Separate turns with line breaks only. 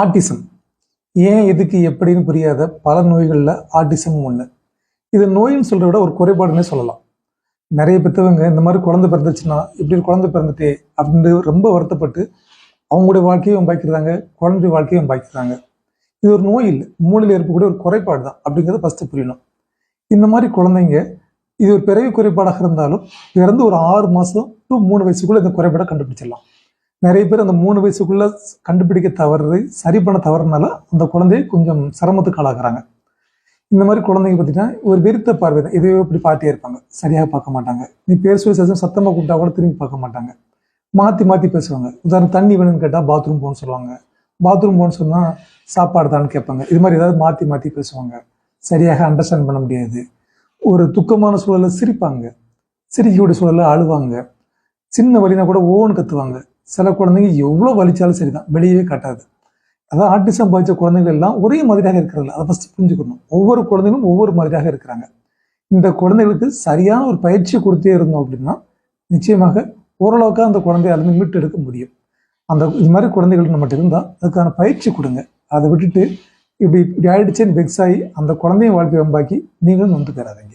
Autism ஏன் எதுக்கு எப்படின்னு புரியாத பல நோய்களில் ஆட்டிசம் ஒன்று இது நோயின்னு சொல்கிறத விட ஒரு குறைபாடுன்னே சொல்லலாம். நிறைய பெற்றவங்க இந்த மாதிரி குழந்தை பிறந்துச்சுன்னா இப்படி ஒரு குழந்தை பிறந்துட்டே அப்படின்னு ரொம்ப வருத்தப்பட்டு அவங்களுடைய வாழ்க்கையும் பாய்க்கிறாங்க குழந்தை வாழ்க்கையும் பாய்க்கிறாங்க இது ஒரு நோய் இல்லை. மூளையில் இருக்கக்கூடிய ஒரு குறைபாடு தான் அப்படிங்கிறத ஃபஸ்ட்டு புரியணும். இந்த மாதிரி குழந்தைங்க இது ஒரு பிறவி குறைபாடாக இருந்தாலும் பிறந்து ஒரு ஆறு மாதம் டு மூணு வயசுக்குள்ளே இந்த குறைபாடை கண்டுபிடிச்சிடலாம். நிறைய பேர் அந்த மூணு வயசுக்குள்ள கண்டுபிடிக்க தவறு சரி பண்ண தவறுனால அந்த குழந்தைய கொஞ்சம் சிரமத்துக்கு ஆளாகிறாங்க இந்த மாதிரி குழந்தைங்க பார்த்தீங்கன்னா ஒரு வெறுத்த பார்வை தான் எதையோ இப்படி பார்த்தே இருப்பாங்க. சரியாக பார்க்க மாட்டாங்க. நீ பேர் சத்தம் சத்தமாக கூப்பிட்டா கூட திரும்பி பார்க்க மாட்டாங்க. மாற்றி மாற்றி பேசுவாங்க. உதாரணம் தண்ணி வேணும்னு கேட்டால் பாத்ரூம் போகணும்னு சொல்லுவாங்க. பாத்ரூம் போகணும்னு சொன்னால் சாப்பாடு தான்னு கேட்பாங்க. இது மாதிரி ஏதாவது மாற்றி மாற்றி பேசுவாங்க. சரியாக அண்டர்ஸ்டாண்ட் பண்ண முடியாது. ஒரு துக்கமான சூழலில் சிரிப்பாங்க. சிரிக்கக்கூடிய சூழலில் அழுவாங்க. சின்ன வழினா கூட ஓன்னு கத்துவாங்க. சில குழந்தைங்க எவ்வளோ வலிச்சாலும் சரிதான் வெளியவே காட்டாது. அதான் ஆட்டிசம் பாதித்த குழந்தைகள் எல்லாம் ஒரே மாதிரியாக இருக்கிறதில்ல அதை ஃபஸ்ட்டு புரிஞ்சுக்கணும். ஒவ்வொரு குழந்தைகளும் ஒவ்வொரு மாதிரியாக இருக்கிறாங்க. இந்த குழந்தைகளுக்கு சரியான ஒரு பயிற்சி கொடுத்தே இருந்தோம் அப்படின்னா நிச்சயமாக ஓரளவுக்கு அந்த குழந்தைய அதுலேருந்து மீட்டு எடுக்க முடியும். அந்த இது மாதிரி குழந்தைகள் நம்மகிட்ட இருந்தால் அதுக்கான பயிற்சி கொடுங்க. அதை விட்டுட்டு இப்படி இப்படி ஆயிடுச்சேன்னு வெக்ஸ் ஆகி அந்த குழந்தையும் வாழ்க்கை வம்பாக்கி நீங்களும் நொந்து பெறாதீங்க